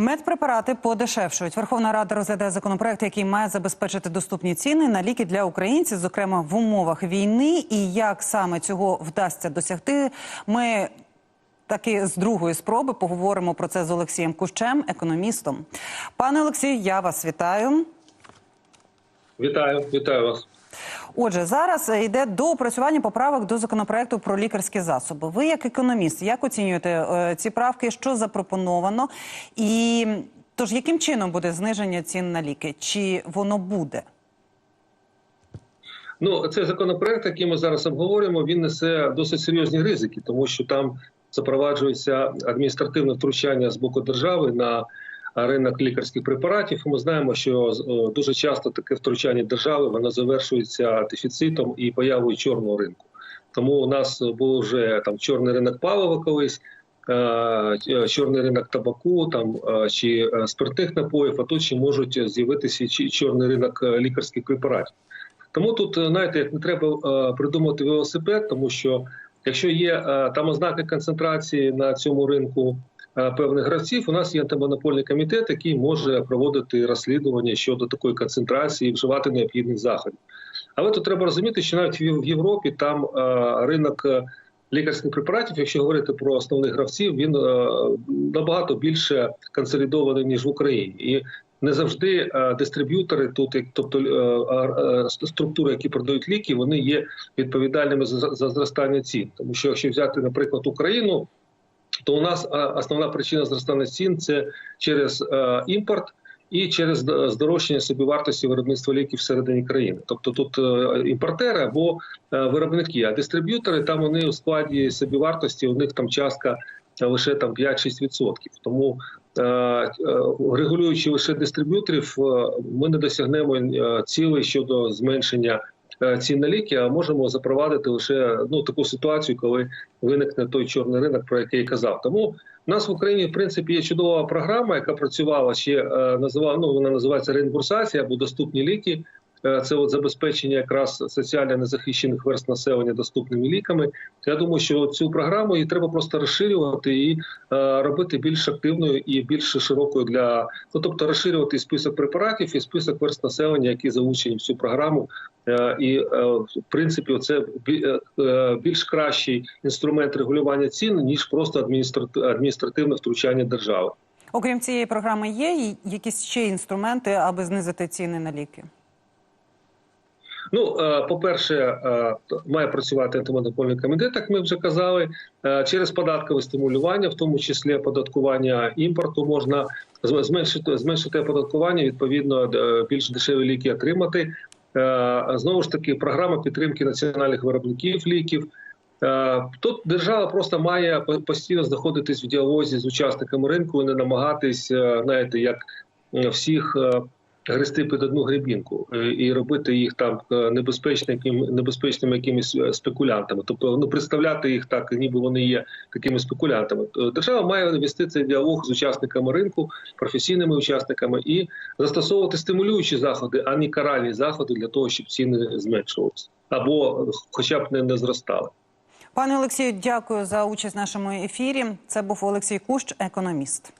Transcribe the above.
Медпрепарати подешевшують. Верховна Рада розглядає законопроект, який має забезпечити доступні ціни на ліки для українців, зокрема в умовах війни. І як саме цього вдасться досягти, ми таки з другої спроби поговоримо про це з Олексієм Кущем, економістом. Пане Олексію, я вас вітаю. Вітаю, вітаю вас. Отже, зараз е, йде до опрацювання поправок до законопроекту про лікарські засоби. Ви, як економіст, як оцінюєте е, ці правки? Що запропоновано? І тож, яким чином буде зниження цін на ліки? Чи воно буде? Ну, цей законопроект, який ми зараз обговорюємо, він несе досить серйозні ризики, тому що там запроваджується адміністративне втручання з боку держави на ринок лікарських препаратів. Ми знаємо, що е, дуже часто таке втручання держави воно завершується дефіцитом і появою чорного ринку. Тому у нас був вже там чорний ринок палива колись. е, Чорний ринок табаку, там е, чи е, спиртних напоїв, а тут ще можуть з'явитися чорний ринок е, лікарських препаратів. Тому тут, е, знаєте, як не треба е, придумати велосипед, тому що якщо є е, там ознаки концентрації на цьому ринку е, певних гравців, у нас є антимонопольний комітет, який може проводити розслідування щодо такої концентрації і вживати необхідних заходів. Але тут треба розуміти, що навіть в Європі там е, ринок е, лікарських препаратів, якщо говорити про основних гравців, він е, набагато більше консолідований ніж в Україні. І не завжди е, дистриб'ютори, тут тобто е, е, е, структури, які продають ліки, вони є відповідальними за зростання цін. Тому що якщо взяти, наприклад, Україну, то у нас е, основна причина зростання цін це через е, імпорт. І через здорожчання собівартості виробництва ліків всередині країни, тобто тут е, імпортери або виробники, а дистриб'ютори там вони у складі собівартості, у них там частка лише там 5-6%. Тому регулюючи лише дистриб'юторів, ми не досягнемо цілей щодо зменшення е, наліки, на ліки, а можемо запровадити лише ну таку ситуацію, коли виникне той чорний ринок, про який я казав. Тому у нас в Україні в принципі є чудова програма, яка працювала ще е, називала, ну вона називається реімбурсація або доступні ліки. Е, Це от забезпечення якраз соціально незахищених верст населення доступними ліками. Я думаю, що цю програму її треба просто розширювати і е, робити більш активною і більш широкою для ну, тобто розширювати список препаратів і список верст населення, які залучені в цю програму. Е, І в принципі, це бі- більш кращий інструмент регулювання цін ніж просто адміністратив- адміністративне втручання держави. Окрім цієї програми, є якісь ще інструменти, аби знизити ціни на ліки? Ну, е, по-перше, е, має працювати антимонопольний комітет, як ми вже казали, Е, через податкове стимулювання, в тому числі оподаткування імпорту, можна зменшити зменшити оподаткування, відповідно більш дешеві ліки отримати. Знову ж таки, програма підтримки національних виробників ліків. Тут держава просто має постійно знаходитись в діалозі з учасниками ринку і не намагатись, знаєте, як всіх грести під одну гребінку е, і робити їх там небезпечними, небезпечними якимись е, спекулянтами, тобто ну представляти їх так, ніби вони є такими спекулянтами. Е, Держава має вести цей діалог з учасниками ринку, професійними учасниками і застосовувати стимулюючі заходи, а не каральні заходи для того, щоб ціни зменшувалися або хоча б не, не зростали. Пане Олексію, дякую за участь в нашому ефірі. Це був Олексій Кущ, економіст.